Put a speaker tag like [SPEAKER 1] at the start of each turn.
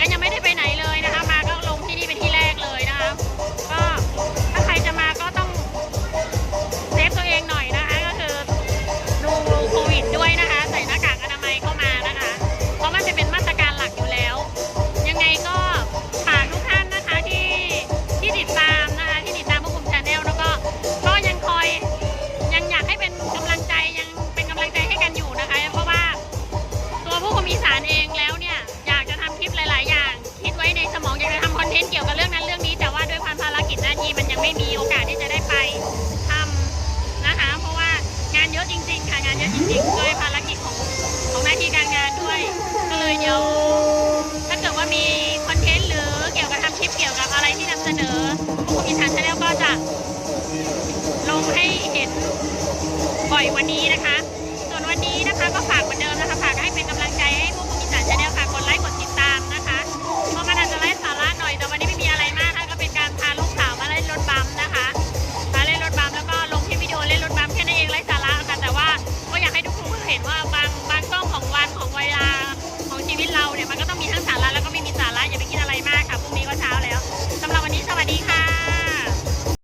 [SPEAKER 1] กัยังไม่ได้ไปไหนเลย ลงให้เห็นบ่อยวันนี้นะคะ ส่วนวันนี้นะคะก็ฝากวัน